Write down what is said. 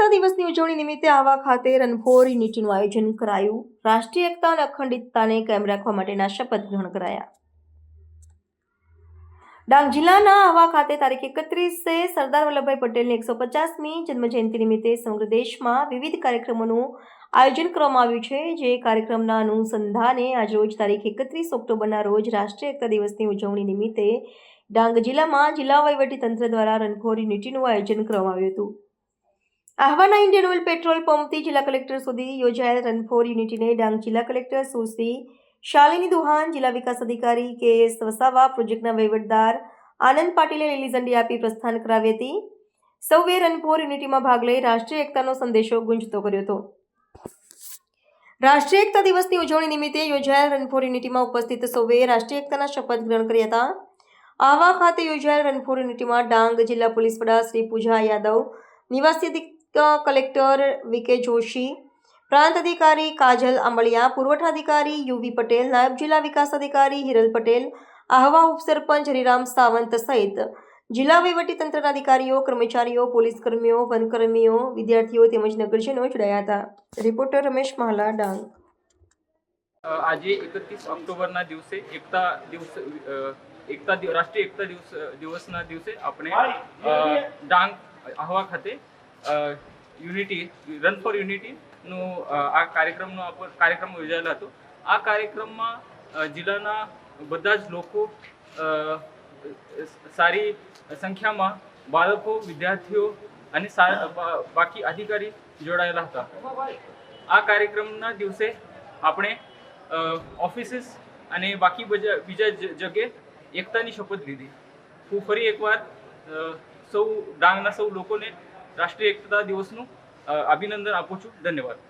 એકતા દિવસની ઉજવણી નિમિત્તે આવા ખાતે રણભોર યુનિટીનું આયોજન કરાયું. રાષ્ટ્રીય એકતા અને અખંડિતતાને કાયમ રાખવા માટેના શપથ ગ્રહણ કરાયા. ડાંગ જિલ્લાના આહવા ખાતે તારીખ એકત્રીસે સરદાર વલ્લભભાઈ પટેલની એકસો પચાસમી જન્મજયંતિ નિમિત્તે સમગ્ર દેશમાં વિવિધ કાર્યક્રમોનું આયોજન કરવામાં આવ્યું છે. જે કાર્યક્રમના અનુસંધાને આજરોજ તારીખ એકત્રીસ ઓક્ટોબરના રોજ રાષ્ટ્રીય એકતા દિવસની ઉજવણી નિમિત્તે ડાંગ જિલ્લામાં જિલ્લા વહીવટી તંત્ર દ્વારા રણખોરી નીતિનું આયોજન કરવામાં આવ્યું હતું. આહવાના ઇન્ડિયન ઓઇલ પેટ્રોલ પંપથી જિલ્લા કલેક્ટર સુધી યોજાયેલ રન યુનિટીને ડાંગ જિલ્લા કલેક્ટર સુશ્રી શાલિની દુહાન, જિલ્લા વિકાસ અધિકારી કે એસ વસાવા, પ્રોજેક્ટના વહીવટદાર આનંદ પાટીલે લીલી ઝંડી આપી પ્રસ્થાન કરાવી હતી. સૌએ રન યુનિટીમાં ભાગ લઈ રાષ્ટ્રીય એકતાનો સંદેશો ગુંજતો કર્યો હતો. રાષ્ટ્રીય એકતા દિવસની ઉજવણી નિમિત્તે યોજાયેલ રન યુનિટીમાં ઉપસ્થિત સૌએ રાષ્ટ્રીય એકતાના શપથ ગ્રહણ કર્યા હતા. આહવા ખાતે યોજાયેલ રન યુનિટીમાં ડાંગ જિલ્લા પોલીસ વડા શ્રી પૂજા યાદવ, નિવાસી કલેક્ટર કે જોશી, પ્રાંત અધિકારી કાજલ આંબળિયા પુરવઠા અધિકારી યુવી પટેલ, નાયબ જિલ્લા વિકાસ અધિકારી હિરલ પટેલ, આહવા ઉપસરપંચ હરિરામ સાવંત સહિત જિલ્લા વહીવટીતંત્રના અધિકારીઓ, કર્મચારીઓ, પોલીસ કર્મીઓ વનકર્મીઓ વિદ્યાર્થીઓ તેમજ નગરજનો જોડાયા હતા. રિપોર્ટર રમેશ મહાલા, ડાંગ. આજે એકત્રીસ ઓક્ટોબરના દિવસે એકતા દિવસ એકતા રાષ્ટ્રીય એકતા દિવસ દિવસના દિવસે આપણે ડાંગ આહવા ખાતે યુનિટી રન ફોર યુનિટીનું આ કાર્યક્રમનો કાર્યક્રમ યોજાયેલો હતો. આ કાર્યક્રમમાં જિલ્લાના બધા જ લોકો સારી સંખ્યામાં બાળકો, વિદ્યાર્થીઓ અને બાકી અધિકારી જોડાયેલા હતા. આ કાર્યક્રમના દિવસે આપણે ઓફિસીસ અને બાકી બજા- જગ્યાએ એકતાની શપથ લીધી. હું ફરી એકવાર સૌ, ડાંગના સૌ લોકોને રાષ્ટ્રીય એકતા દિવસનું અ, અભિનંદન આપું છું ધન્યવાદ